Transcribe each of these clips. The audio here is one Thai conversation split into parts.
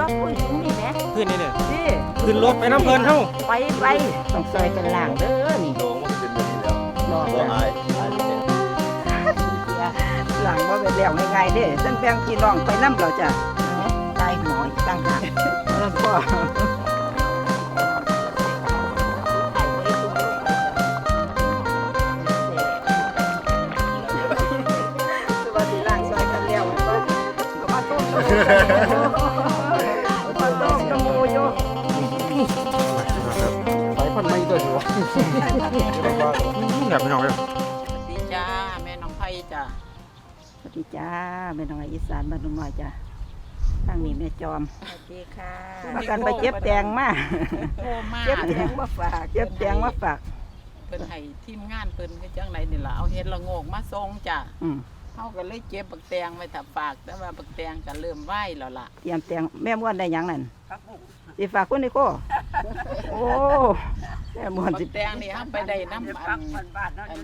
ต้องคุยถึงนี่แหมขึ้นนี่เนี่ยนี่ขึ้นรถไปน้ำเพลินเท่าไปไปต้องซอยกันล่างเด้อนี่โดงมันเป็นแบบนี้แล้วนอนบ่อายอายเป็นหลังว่าเป็นแล้วง่ายๆเด้ฉันแบ่งพี่น้องไปน้ำเราจะตายหมออีกตั้งหากแล้วก็ แบบพี่น้องเลยสวัสดีจ้าแม่น้องไผ่จ้าสวัสดีจ้าแม่น้องอีสานบ้านนุ่งน้อยจ้าตั้งนี้แม่จอมสวัสดีค่ะมากันไปเจ็บแตงมาโทรมาเจ็บแตงมาฝากเจ็บแตงมาฝากเพิ่นให้ทีมงานเพิ่นคือจังไดนี่ล่ะเอาเฮ็ดละโงกมาส่งจ้าอืมเฮาก็เลยเก็บบักแตงไว้ถ้าฝากแต่ว่าบักแตงก็เริ่มไหวแล้วล่ะเตรียมแตงแม่ม้วนได้หยังนั่น สิฝากคุณนิโก้โอ้แม่ม้วนบัสิกแตงนี่เฮาไปได้น้ำอันอัน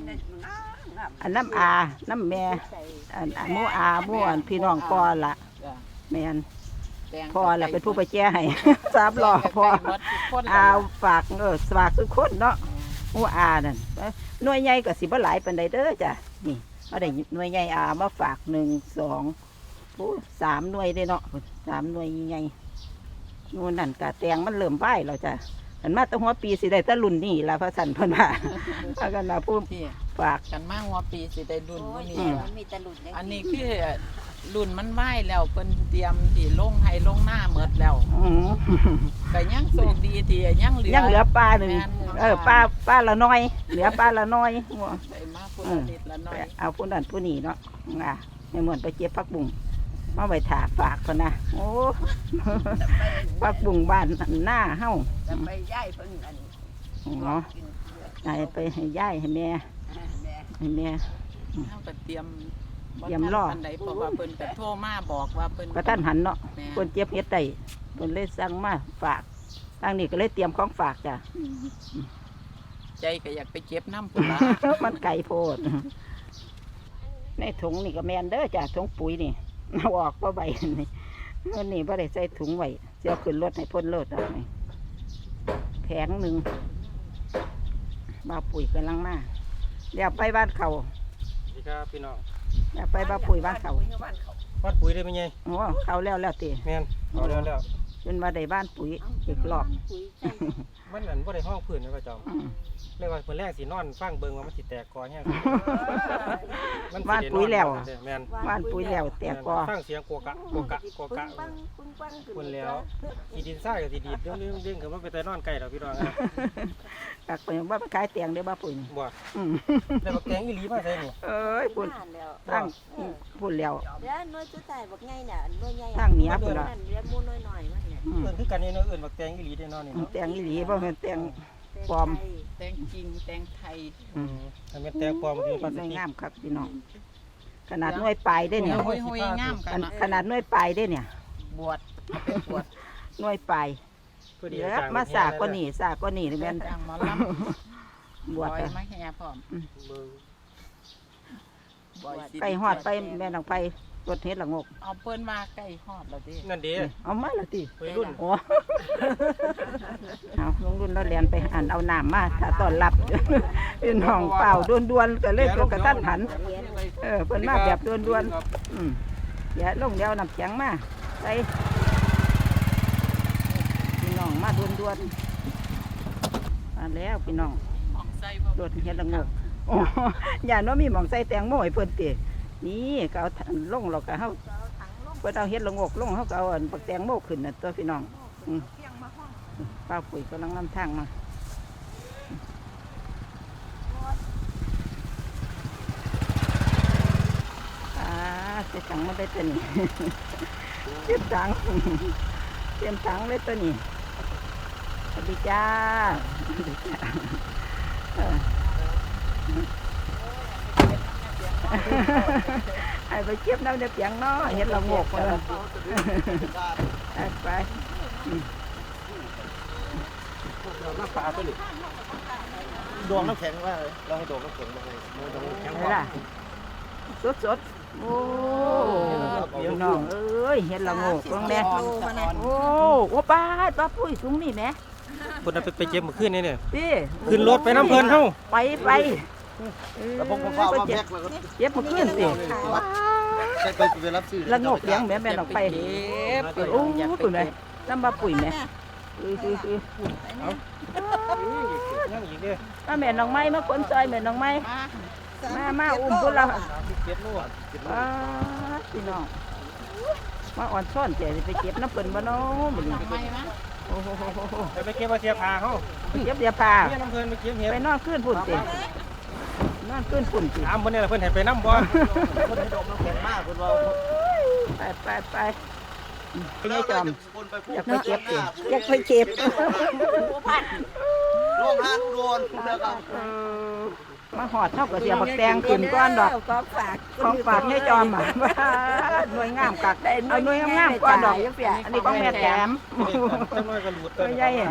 อันน้ำอาน้ำแม่อันอันหมูอาหมูอันพี่น้องพ่อละจ้ะแม่นแตงพ่อละเป็นผู้ไปแจ้ให้สามล้อพ่อใกล้หมดทุกคนอาแล้วฝากเออฝากทุกคนเนาะหมูอานั่นหน่วยใหญ่ก็สิบ่หลายปานใดเด้อจ้ะนี่มาได้หน่วยใหญ่อามาฝากหนึ่งสองโอ้สามหน่วยเด้เนาะสามหน่วยใหญ่ นู่นนั่นกะแตงมันเริ่มไหวแล้วจ้ะอันมาแตั้งหัวปีสิได้แตะรุ่นนี่ล่ะพระสันเพิ่นว่าพากันมาพูดที่ฝาก กันมาหัวปีสิได้ดุนมื้อนี้อืมล่ะมีแต่หลุดอันนี้คือรุ่นมันไหวแล้วเพิ่นเตรียมที่ลงให้ลงหน้าหมดแล้วอืมก็ยังโชคดีที่ยังเหลือยังเหลือปลาหนึ่งแม่นเออปลาปลาละน้อย เหลือปลาละน้อยได้มาพุ่นอืละมนิดละหน้อย เอาผู้นั้นผู้นี้เนาะอะไม่เหมือนไปเจ็บพักบุ้ง มาไว้ถาฝากคนนะโอ้พักบุ้งบ้านหน้าเฮ้าจะไปย้ายเพิ่นอันเนาะให้ไปให้ย่ายให้แม่แม่ให้แม่เฮาก็เตรียมเตรียมรออันใดเพราะว่าเพิ่นก็โทรมาบอกว่าเพิ่นกระทันหันเนาะแม่คนเจ็บเฮ็ดได้เพิ่นเลยสั่งมาฝากทางนี้ก็เลยเตรียมของฝากจ้ะใจก็อยากไปเก็บน้ำพุ่นละมันไก่โพดในถุงนี่ก็แมนเด้อจ้ะถุงปุ๋ยนี่ เอาออกเพราะใบนี่เงินนี่บ่ได้ใส่ถุงไว้เสียขึ้นรถให้พ่นรถเอานี่แผงหนึ่งบ้าปุ๋ยกำลังมาเดี๋ยวไปบ้านเขาสวัสดีครับพี่น้องเดี๋ยวไปบ้าปุ๋ยบ้านเขาวัดปุ๋ยได้ไหมไงโอ้เขาแล้วแล้วตีแม่นเอาแล้วแล้วจนมาได้บ้านปุ๋ยอีกรอบมันนั่นบ่ได้ห้องพื้นนะพระจอมอืม เลยว่าเพิ่นแรกสินอนฟังเบิ่งว่ามันสิแตกกอแห้งมันบ้านสิได้ปุ๋ยแล้ว แม่นบ้านปุ๋ยแล้วแต่กอฟังเสียงโกกะโกกะโกกะคนแล้วอีดินทรายก็สิดีดเรื่องเรื่องเรื่องคือมันไปแต่นอนไกลแล้วพี่น้องนะกักไปว่าไปขายเตียงได้อบ้าปุ๋ยนี่บ่อืมแต่บักแตงอีหลีมาใส่นี่เอ้ยปุ่นแล้วตั้งปุ่นแล้วแล้วน้อยจุดใส่บักใหญ่น่ะน้อยใหญ่ทางเหนือพุ่นล่ะนั่นเรียกมูน้อยๆมันเนี่ยอืมเอิ้นคือกันนี่เนาะเอิ้นบักแตงอีหลีได้เนาะนี่เนาะแตงอีหลีบ่แม่นแตง ปลอม แตงจริงแตงไทยอืมถ้าแม่นแตงปลอมมันสิพลาสสวยติกงามครับพี่น้อง ขนาดหน่วยปลายได้เนี่ยหุยหุยๆงามกัขนนาดนะขนาดหน่วยปลายได้เนี่ยบวชเอาไปบวชหน่วยปลายเพื่อดีเดี๋ยวอาจารย์มาสากกว่านี่สากกว่านี่นี่แม่นจ้างหมอลำบวชบอยไปมาแห่พร้อมเบิ่งบอยสิ ไปหอดไปแม่นองไป รถเฮ็ดละงกเอาเปิ้นมาใกล้ฮอดแล้วดินั่นเด้เอามาละติวัยรุ่นโอ้เอาลงรุ่นเราเรียนไปอ่านเอาน้ำมาถ้าต้อนรับเป็นห้องเปล่าด่วนๆก็เลยตัวกระตันหัน เออเพิ่นมาแบบด่วนๆอืมเดี๋ยวลงเดี๋ยวน้ำแข็งมาใส่พี่น้องมาด่วนๆมาแล้วพี่น้องมองใส่บ่โดดเฮ็ดละงกโอ้อย่าน้อมีหมองใส่แตงโมให้เพิ่นติ นี่ก็เอาถังลงแล้วก็เฮาเพิ่นเอาเฮ็ดละงกลงเฮาก็เอาอันปักแตงโมขึ้นน่ะตัวพี่น้องอืมป้าปุ๋ยกำลังนำทางมาเจ็บถังมาได้ตัวนี้เจ็บถังเต็มถังเลยตัวนี้สวัสดีจ้าสวัสดีจ้า ไอ้ไปเก็บน้ำในเปียงเนาะเห็นเราโงกมาแล้วไปไปน้ำปลาตัวนี้ดวงน้ำแข็งว่าเลยลองให้ดวงน้ำแข็งมาเลยดวงน้ำแข็งไหนล่ะสดสดๆโอ้พี่น้องเอ้ยยเห็ดละโงกเบิ่งแม่สะออนสะออนโอ้โอ้ป้าดป้าปุ้ยสูงนี่แหม่พุ่นเอาไปไปเก็บมื้อคืนนี่เนี่ยติขึ้นรถไปน้ำเพิ่นเฮาไปไป แล้วผมก็ฟ้าไปว่าเจ็แพ็บคแล้วก็เจ็บมาขึ้นสิแพ็คไปไปรับซื้อละโงกเลี้ยงแม่แม่นออกไปเก็บโอ้อยากปุ่นไปแม่เก็บน้ำบาปุ๋ยแม่คือคือคือยังอีกเด้อถ้าแม่น้องไม้มาคนซอยแม่น้องไม้มามามาอุ้มพวกเรา37โลป้าดพี่น้องมาอ่อนซ่อนเจ๋สิไปเก็บน้ำเปิ่นบ่เนาะมื้อนี้ทำไมมะโอ้โหโหโหโหไปไปเก็บมาเสียผ้าเฮาไปเก็บเดี๋ยวพาเมียน้ำเพิ่นไปเก็บเห็ดไปนอนขึ้นพุ่นสิ นอนขึ้นพุ่นสิถามเพิ่นเนี่ยเพิ่นให้ไปนํบ่คนให้ดอกน้ำแข็งมากคนว่าไปไปไปไปยายจอมอยากไปเก็บอยากไปเจ็บโรงงานอุดรเด้อครับเออมาหอดเท่ากับเสียบักแตงขึ้นก้อนดอกของฝากของฝากยายจอมอะหน่วยงามกักเอาหน่วยงามก้อนดอกอันนี้ของแม่แถมไม่ใช่อะ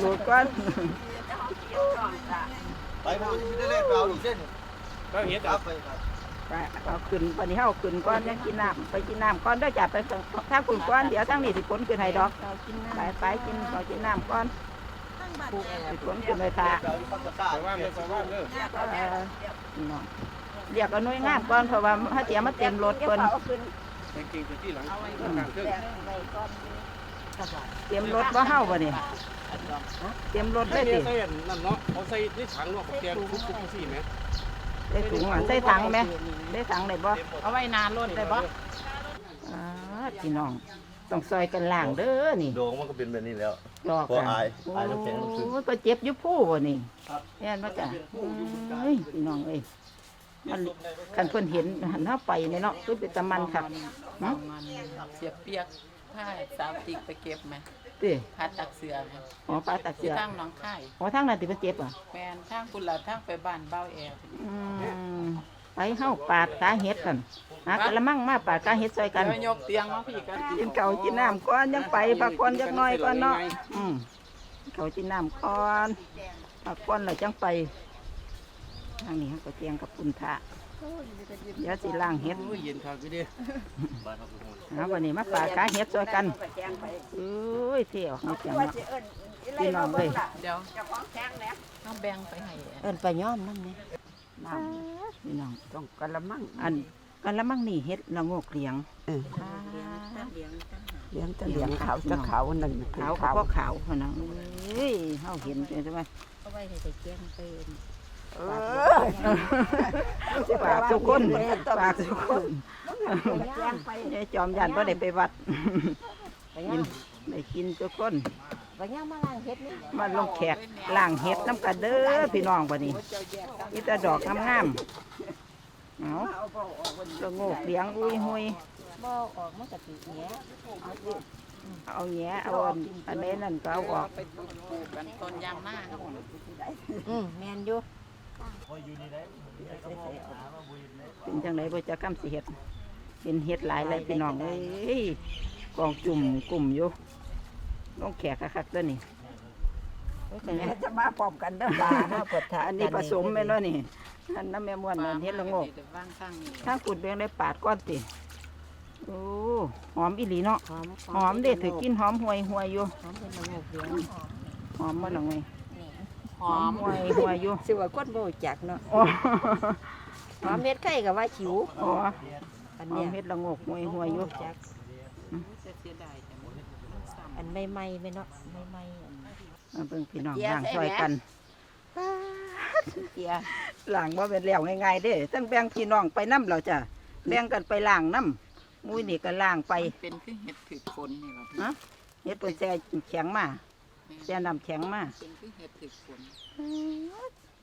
หลุดก้อน ไปผมจะได้เล่นเอาอีกเส้นก็เฮ็ดครับไปครับไปเอาขึ้นวันนี้เอาขึ้นก้อนยังกินน้ำไปกินน้ำก้อนเด้จ้ะไปถ้าคุณก้อนเดี๋ยวทั้งนี้สิผลขึ้นให้ดอกไปไปกินเอกินน้ำก้อนสิผลขึ้นเลยค่ะเอาอีกฝั่งกระซ่าไปว่างเด้อไปว่างเรียกเอาหน่วยงามก่อนเพราะว่าถ้าเสียมาเต็มรถเพิ่นเก่งๆไปที่หลัง เตรียมรถบ่เฮาบ่นี่เตรียมรถได้ใส่ติใส่นั่นเนาะเอาใส่ในถังเนาะกับแกงทุกๆจังซี่แหมได้ถุงอะใส่ถังไหมได้ถังได้บ่เอาไว้นานรถได้ปะอ่าพี่น้องต้องซอยกันล่างเด้อนี่โด่งมันก็เป็นแบบนี้แล้วดอกบ่กันอายอายน้ำแข็งน้ำซึมโอ้ยก็เจ็บอยู่ผู้บ่นี่แม่นบ่จ้ะเอ้ยพี่น้องเอ้ยมันคันเพิ่นเห็นหันเฮาไปเนี่ยเนาะคือเป็นตะมันคักมันเสียเปียก ผ้าสาวติกไปเก็บไหมติผ้าตักเสือไหมอ๋อปลาตักเสืที่อตั้งหน้องค่ายอ๋อทางนั้นติเพิ่นเจ็บอะแฟนทางคุณละทางไปบ้านเบ้าแอร์อืมไปเฮาปาดกาเห็ดกันหากระมังมาปาดกาเห็ดซอยกันเดี๋ยวยกเตียงมาพี่กันกินเก่าวกินน้ำก่อนยังไปพักก่อนจักหน่อยก่อนเนาะอืมเขาวกินน้ำก่อนพักก่อนแล้วจังไปทางนี้เขาก็เตียงกับปุ่นทะ เดี๋ยวสิล่างเห็ดเย็นครับพี่เด้เอาวันนี้มาปาดกาเห็ดซอยกันเอ้ยเที่ยวนี่จังเนาะพี่น้องเลยเดี๋ยวต้องแบ่งไปให้เอิ้นไปย้อมน้ำเนี่ยน้ำพี่น้องต้องกะละมังอันกันละมั่งนี่เห็ดละโงกเหลียงเอออ่าเลี้ยงแตะเลี้ยงขาวจะขาวนั่นขาวก็ขาวพะนังเอ้ยเฮาเห็นใช่ไหมเอาไว้ให้ไปแจ้งเป็น ฝากทุกคนฝากทุกคนแจ้งไปยายจอมยันบ่ได้ไปวัดไปกิย่างนได้กินทุกคนไปย่างมาล้างเฮ็ดนี่มาลงแขกล่างเห็ดน้ำกันเด้อพี่น้องบัดนี้มีแต่ดอกงามๆเอาละโงกเหลียงอุ้ยหุยบ่ออกมันก็สิแหน่เอาสิเอาแหย่เอาอันอันนี้นั่นก็เอาออกไปปลูกกันต้นยางหน้าครับผมอืมแม่นอยู่ เป็นจังไดบ่จะกำสิเฮ็ดเป็นเฮ็ดหลายเลยพี่น้องเอ้ยกองจุ่มกลุ่มอยู่ลงแขกคักๆเด้อนี่แม่จะมาพร้อมกันเด้อลาเนาะเปิดทาอันนี้ผสมแม่นว่านี่อันน้ำแม่ม้วนนั่นเฮ็ดละโงกว่างข้างนี้ถ้าขุดเบียงได้ปาดก้อนติโอ้หอมอีหลีเนาะหอมหอมเด็ดถือกินหอมห่วยห่วยอยู่หอมเป็นละโงกเหลืองหอมบ่หนังไง หอมห่วยห่วยอยู่สิว่าคนบ่รู้จักเนาะอ๋อหอมเฮ็ดไข่ก็ว่าขิวอ๋ออันหอเนี้มยเฮ็ดละโงกห่วยห่วยอยู่จักเสียดายจังมันซ้ำอันใหม่ๆไหมเนาะใหม่ๆอันมาเบิ่งพี่น้องเจียล้างใส่ช่วยแหมกันเจียล้างบ่เป็นแล้วง่ายๆเด้ทั้งแบ่งพี่น้องไปนํเราจ้ะแบ่งกันไปล้างน้ำมุ้ยนี่ก็ล้างไปเป็นคือเห็ดถือคนนี่ครับฮะเฮ็ดเปิ้นแช่แข็งมา แช่น้ำแข็งมาเป็นคือเห็ดถือคน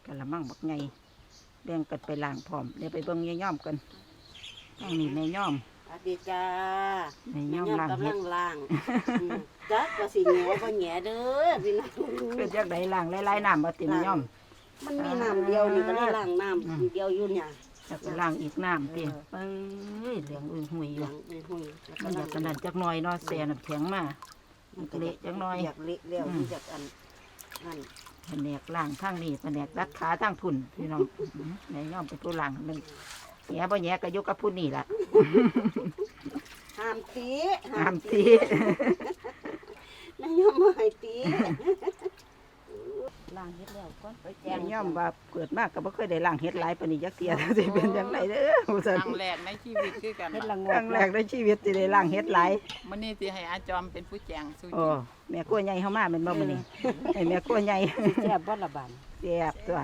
กะละมังบักไงแบ่งกันไปล้างพร้อมเดี๋ยวไปเบิ่งยายย่อมกันทางนี้แม่ย่อมสวัสดีจ้าแม่แม่ย่อมยอมล้างกำเฮ็ลัดงล่างอืมจักว่าสิแหน่บ่แหน่เด้อพี่น้องเป็นจักไดล้างหลายๆน้ำบ่ติแม่ย่อม มันมีน้ำเดียวนี่ก็ได้ล่างน้อืมำเดียวอยู่เนี่ยแล้วก็ล้างอีกน้ำติเอ้ยเหลืองอุ้ยหุยอหยู่ลังไปหุยแล้วมันอยากก็กันนั่นจักหน่อยเนาะแช่น้ำแข็งมา มันก็เละจักหน่อยอยากเละแล้วอืมมันอยากอันนั่นแผนกล้างทางนี้แผนกรัดขาทางพุ่นพี่น้องอื้อแม่ย่อมเป็นผู้ล้างมันแหน่บ่แหน่ก็อยู่กับผู้นี่ล่ะห้ามตีห้ามตีนายยอมบ่ให้ตี ล้างเฮ็ดแล้วก่อนไปแจแจ้งย่อมว่าเกิดมากก็บ่เคยได้ล้างเฮ็ดหลายปานนี้จักเที่ยสิเป็นจังไดเด้อว่าคซั่นรั้งแรกในชีวิตคือกันเฮ็ดล่ะละงครั้งแรกในชีวิตสิได้ล้างเฮ็ดหลายมื้อนี้สิให้อาจอมเป็นผู้แจงสู้โอ้แม่กลัวใหญ่เฮามาแม่นบ่มื้อนี้ให้แม่กลัวใหญ่แซ่บบ่ละบานแซ่บตัว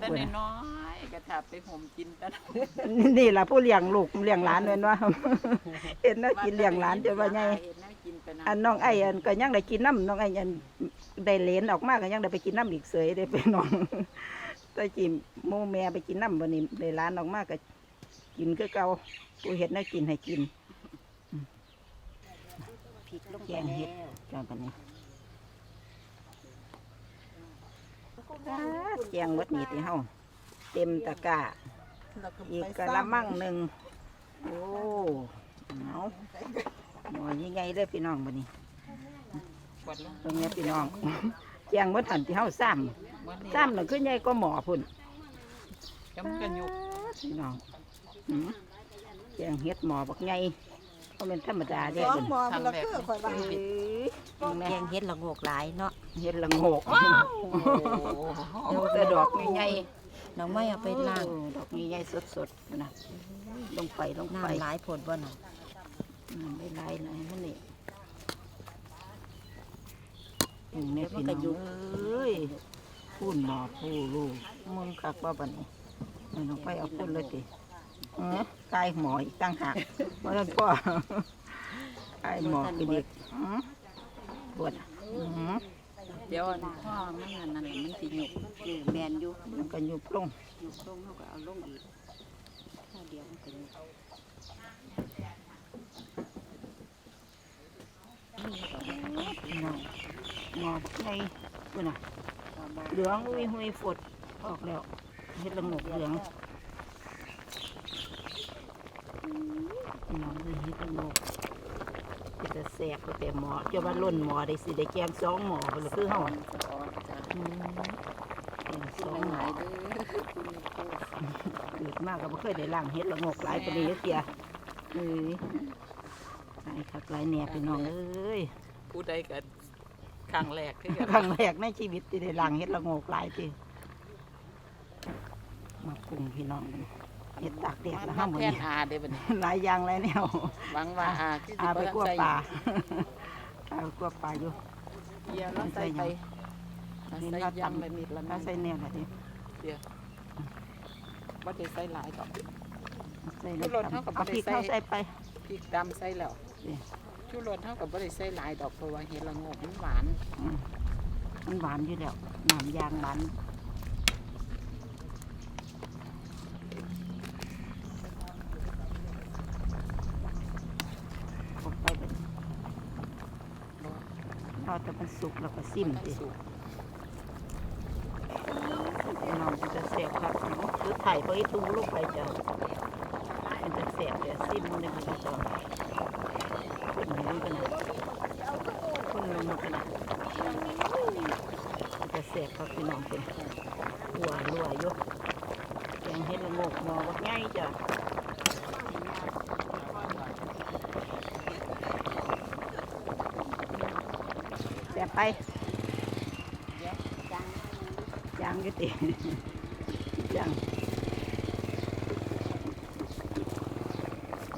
แต่น้อยๆก็ถ้าไปห่มกินแต่นี่ล่ะผู้เลี้ยงลูกเลี้ยงหลานแม่นว่าเห็นนะกินเลี้ยงหลานจนว่าใหญ่เห็นแนวกินไปนะอันน้องไอ้อันก็ยังได้กินน้ำน้องไอ้อัน ได้เลนออกมากก็ยังได้ไปกินน้ำอีกเสยได้ไปนองแต่จิมโมแม่ไปกินน้ำบันนี้ได้ร้านออกมากก็กินคือเก่าผู้เห็ดน่ากินให้กินพริกลงแกงเห็ดจังกันนี้แกงวัดนี้ที่เฮาเต็มตะกร้าอีกกะละมังหนึ่งโอ้เอาหน่อยยังไงได้อพี่น้องบันนี้ กดลงตรงนี้พี่น้องแกงวัดหันที่เฮาซ้มื้อนี้ำซ้ำหนึ่งคือใหญ่ก็หมอพุ่นจำกันยุกพี่น้องหืมแกงเฮ็ดหมอบักใหญ่ก็เป็นธรรมดาเด้สองเพิ่นหมอมันละคือข่อยว่าเอ้ยแกงเฮ็ดละโงกหลายเนาะเฮ็ดละโงกโอ้เอาแต่ดอกใหญ่น้องไม่เอาไปล้างโอ้ดอกใหญ่ๆสดๆนะลงไปลงไปน้ำหลายผลบ่น่ะน้ำไม่ไหลหน่อยมันนี่ อืมเนี่ยพี่น้องเอ้ยพูนหมอผู้ลูกมึงคักบ่บัดนี้มันลงไปเอาพูนเลยติเออกายหมออีกตั้งหากเพราะนั้นพ่อกายหมอกินอีกอืมปวดอะอืมเดี๋ยวอันพ่อมันนั่นนั่นน่ะมันสิยุกเออแม่นอยู่มันก็ยุบลงอยู่ตรงเฮาก็เอาลงอีกถ้าเดียวมันก็อยู่พี่น้ องงอบักไงปุ่นอะเหลืองอุ้ยหุยฝดออกแล้วเฮ็ดละงกเหลืองพี่น้องเลยเฮ็ดละงกก็จะแสบก็แต่หมอจะว่าล้นหมอได้สิได้แกงสองหมอไปเลยคือเฮาอะสะออนจ้ะอืมแกงสกินองหหมอลายๆเด้อคุณแม่ครูเกิดมากก็บ่เคยได้ล้างเฮ็ดละงกหลายปานนี้เสียเอ้ยหลายคักหลายแหน่พี่น้องเอ้ยผู้ใดก็ ครั้งแรกคือกันครั้งแรกในชีวิตที่ได้ล้างเฮ็ดละโงกหลายทีมาปรุงพี่น้องเฮ็ดตากแดดแล้วมาห้ามหมดแทนนี้อาเด้อบัดนี้หลายอย่างหลายแนวหวังว่าอาคือสิอาไปบ่กลัวใส่ปลาอาไปกลัวปลาอยู่เดี๋ยวเราใส่ไปเอานี่ใส่เรายำตำละนิดละถ้าน้อยใส่แนวละดิบ่ได้ใส่หลายดอกใส่ชูรสเท่ากับบ่เอาได้พริกใส่เข้าใส่ไปพริกดำใส่แล้วนี่ ชูรสเท่ากับบ่ได้ใส่หลายดอกเพราะว่าเห็ดละโงกมันหวานอืมมันหวานอยู่แล้วน้ำยางหวานเข้าไปเบิดพอแต่มันสุกแล้วก็ซิมมันสิสุกพี่น้องมันจะเสียบครับหรือไถ่ไปทูลูกไปจ้ะมันจะเสียบเดี๋ยวซิมมันจะจ้ะคนไหนรู้กันนะ คนลงมากันนะมันจะเสียบครับพี่น้องเป็นหัวรัวอยู่แกงเห็ดละโงกหมอบักง่ายจ้ะเสียบไปยางอยุติ ยัง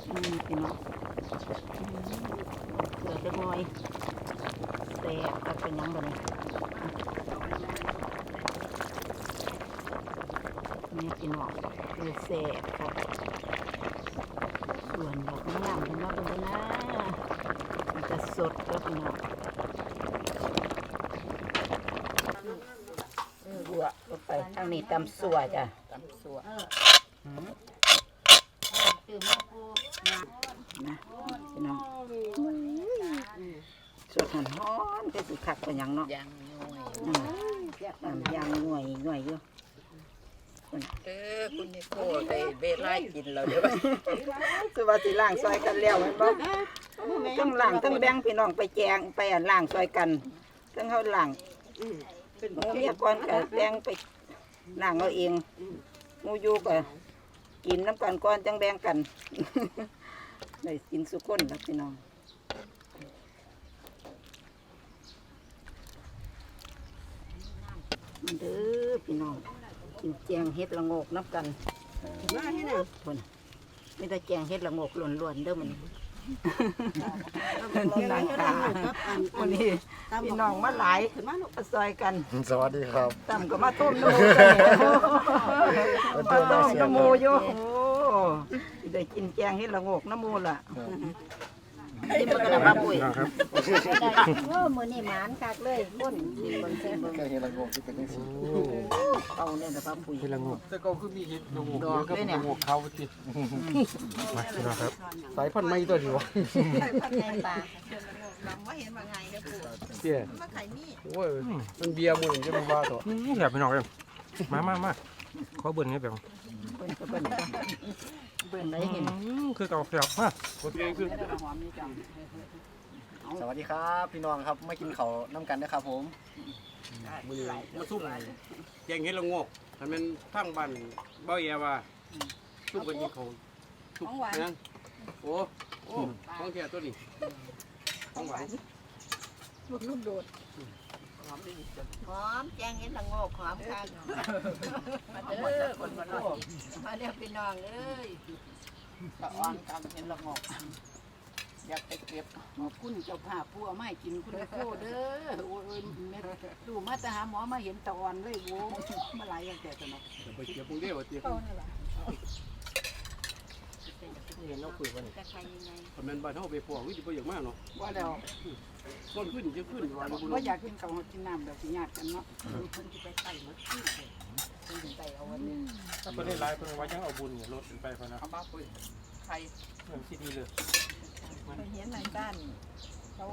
อืมพี่น้องอืมเกลือจะงอยแสบกับเป็นหยังบ่นี่ นี่พี่น้องคือแสบครับส่วนดอกงามเป็นว่าเป็นะมันจะสดก็พี่น้องบัวลงไปทางนี้ตำสัวจ้ะ ตำสัว นะพี่น้องสดหันฮ้อนก็สิคักเป็นหยังเนาะ ยางน้อย อืมน้ำยางหน่วยหน่วยอยู่ เออคุณนิโคได้เวลากินแล้วเด้อ สวัสดีล่างซอยกันแล้วแม่นบ่ทั้งล่างทั้งแบ่งพี่น้องไปแจงไปอันล่างซอยกันทั้งเฮาล่างหมูเมียก่อนก็แบ่งไปล่างเอาเองหมูอยู่ก็กินน้ำกันก่อนจังแบ่งกันได้กินสุกคนครับพี่น้องมาเด้อพี่น้องกินแจงเฮ็ดละโงกนับกันมาให้น่ะคนไม่ได้แจงเฮ็ดละโงกล้วนๆเด้อมันเลี้ยงให้ได้ครับอันอัวันนนี้พี่น้องมาหลายขึ้นมาลูกมาซอยกันสวัสดีครับตำก็มาต้มน้ำโมมาต้มน้ำโมอยู่โอ้ได้กินแจงเฮ็ดละโงกน้ำโมล่ะ ที่มันกระมาปุ๋ยนะครับโอ้มื้อนี้หมานคักเลยม่วนสิเบิ่งสิเบิ่งแค่เห็นละงงที่เป็นจังซี่เอาเนี่ยกระมาปุ๋ยเฮ็ดละงกแต่ก็คือมีเห็ดละงงดอกด้วยเนี่ยเขาติดมาพี่น้องครับ สายพันธุ์ใหม่ตัวนี้วะปลาเตี้ยโอ้ยมันเบียร์มื้อนี้จะมาว่าต่ออืมแซ่บพี่น้องเอ้ยมามามาขอเบิ่นให้เบิ่งเบิ่นก็เบิ่นจ้ะ เบิ่นได้เห็น อืมคือเก่าแซ่บมาบ่เปลี่ยนคือสวัสดีครับพี่น้องครับมากินข้าวน้ำกันนะครับผมมือนี้มาซุ่มแกงเห็ดละโงกถ้ามันทั้งบ้านเบ้าแย่ว่าซุ่มกันกินเขาวซุ่มนั่นโอ้โอ้ของแท้ตัวนี้ของหวาน หอมแจงเห็ดละโงกหอมคักมาเด้อคนมาโลกมาเด้อพี่น้องเอ้ยตะออนกันเห็นละงอกอยากไปเก็บขอบคุณเจ้าภาพผู้เอามาให้กินคุณครูเด้อโอ้ยแม่ดูมาแต่หาหมอมาเห็นตะอ่อนเลยโว้มาหลายอย่างแต่ตะเนาะเดี๋ยวไปเก็บพวกเดียวว่าเตี้ย เห็นเราคุยกันจะใครยังไงคอมเมนต์บ้านเขาไปพวกวิธีประโยชน์มากเนาะว่าแล้วต้นขึ้นจะขึ้นวันบุญว่าอยากกินข้ากินน้ำเดี๋ยวสิญาติกันเนาะเพิ่ไปไต่มาที่เพิ่นสิไปเอาวันนี้ถ้าเพิ่นได้ายเพิ่นว่ายังเอาบุญเนี่ยลดไปพอนะเอามาปุ๋ยไข่เรื่องที่ดีเลยเห็นนายด้านเขา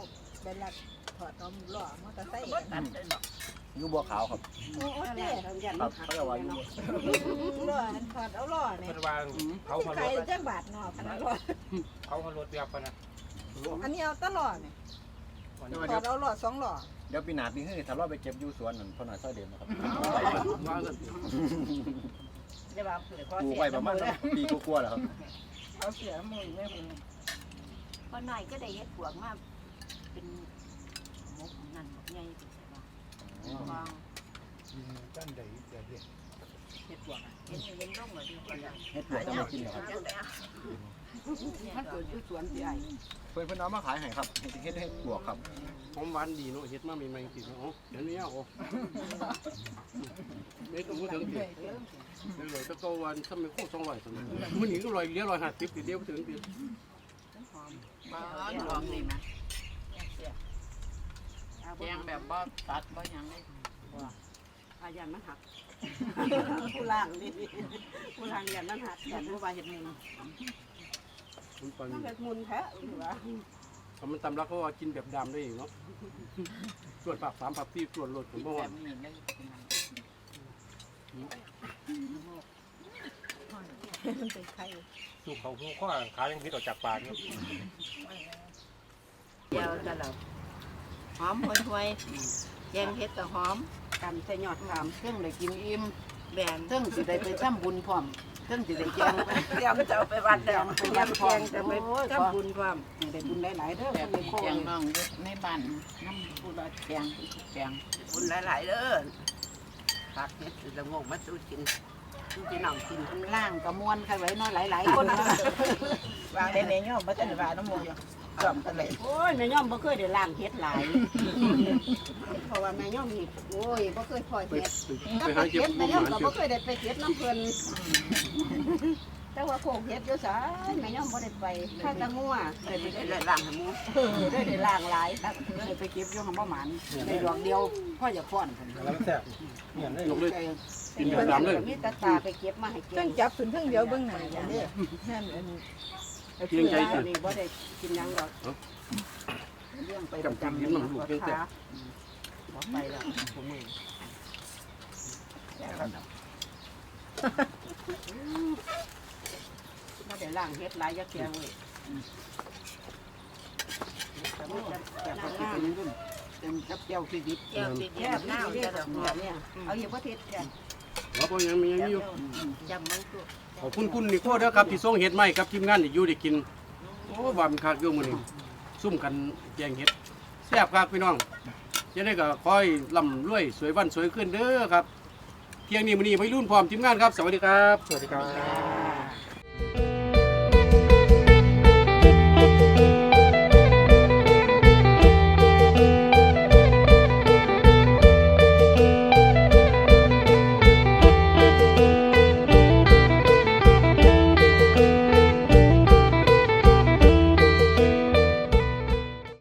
ไปลักถอดนมหล่อมอเตอร์ไซค์ตัดเลยเนาะยูบัวขาวครับโอ้โหเด้ครับเขาจะว่ายูบัวหล่อนั่นถอดเอาหล่อเนี่ยเพิ่นว่าเขาเขาใคลรดจะบาดเนอพนักหล่อเขาเขาลดแบบพอนะอันนี้เอาแตหล่อเนี่ยวันเดี๋นี้ยวถอดเอาหล่อสองหล่อเดี๋ยวปีหน้าปีนี้ถ้าเราไปเก็บอยู่สวนนั่นพ่อหน่อยซอยเด่นนะครับว่ากันได้ว่าเผื่อพอปลูกเสียไว้ประมาณปีกว่าๆแล้วครับเอาเสียมือแม่มึงพอหน่อยก็ได้เฮ็ดปวกมาเป็นหมกนั่นหมกใหญ่ เป็นไงวางด้านใดเดี๋ยวเฮ็ดปวกเห็นเห็นร่องก็ดีกว่าจ้ะเฮ็ดปลวกจะมากินเหรอครับมันเกิดอยู่สวนที่ไอ้เพื่อนเพื่อนเอามาขายให้ครับเฮ็ดเฮ็ดเฮ็ดปวกครับหอมหวานดีเนาะเห็ดมาใหม่ๆสิเนาะเดี๋ยวนี้เอาไม่ต้องพูดถึงเตี้ยเดี๋ยวเลยตะโกวันทำไมโคตรสองร้อยสมัยมื้อนี้ก็ร้อยเลี้ยร้อยห้าสิบติดเดียวถึงติดบ้านหลวงนี่นะ แกงแบบบ่ตัดบ่หยังเลยอายันมันหักผู้ล่างนี่ผู้ล่างยันมันหักยันผู้ว่าเห็ดมุนมันปันมันแบบมุนแท้หรือว่าถ้ามันตำรักเขาว่ากินแบบดำได้อีกเนาะส่วนปากสามปากสี่ส่วนรถผมบอกแบว่าบนี้เลยมันเป็นไข่สู้เขาหูข้อขายังพิษออกจากปากอยู่เดียวจะเรา หอมห่วยๆแกงเฮ็ดก็หอมกำใส่ยอดขามเครื่องได้กินอิ่มแบนเครื่องสิได้ไปทำบุญพร้อมเครื่องสิได้แจงไปเดี๋ยวก็จะเอาไปวัดแล้วไปยันแกงจะไปโอ้ยทำบุญความได้บุญหลายๆเด้อแบบในนี้โคแกงงน้องอยู่ในบ้านน้ำผู้ละแกงแกงบุญหลายๆเด้อผักเห็ดจะงงมาสู้กินสู้กินน้องกินล่างกระมวลใครไว้น้อยหลายๆคนเนาะวางได้ในย่อมบ่ทันว่าน้ำมูกอยู่ จอมกันเลยโอ้ยแม่ย่อมบ่เคยได้ล้างเห็ดหลาย เพราะว่าแม่ย่อมนี่โอ้ยบ่เคยพอไปเห็ดไปถ้าหาไปเก็บเก็บบุแม่ญย่อมหาก็เก็บบ่เคยได้ไปเก็บน้ำเพิ่นแต่ว่าโคกเห็ดอยู่สายแม่ย่อมบ่ได้ไปถ้าตะงัวได้ไปได้ล้างให้หมูได้ได้ล่างหลายครับได้ไปเก็บอยู่หำบ่หมันได้ดอกเดียวพ่ออยากฟ้อนเพิ่นแล้วมันแซ่บเนี่ยได้ยกเลยกินแบบดำเลยมีตาตาไปเก็บมาให้เคเก็รื่อบงจับขึ้นเครื่องเดียวเบื้องหน้าอย่างนี้นั่นอันนี้ เพียงใจอัสินนี้บ่ได้กินหยังดอกเรื่องไปจำกินน้ำลูกเพียงแต่บ่ไปแล้วผมมือบ่ได้ล้างเห็ดหลายยักแกงเว้ยแต่มันจะแต่บ่สิเป็นรุ่นเต็มกับแก้วชีวิตแก้วติดแก้วน้ำจะดอกเนี่ยเอาอยู่บ่ทิศจ้ะว่าพอยังมียังมีอยู่จำมันตัว ขอบคุณคุณนิโคเด้อครับที่ส่งเห็ดไหม่ครับทีมงานที่อยู่ได้กินโอ้ว่ามันคักอยู่มื้อนี้ซุ่มกันแกงเห็ดแซ่บครับพี่น้องยังได้ก็คอยลำรวยสวยวันสวยขึ้นเด้อครับเที่ยงนี้มื้อนี้ไปรุ่นพร้อมทีมงานครับ สวัสดีครับ สวัสดีครับ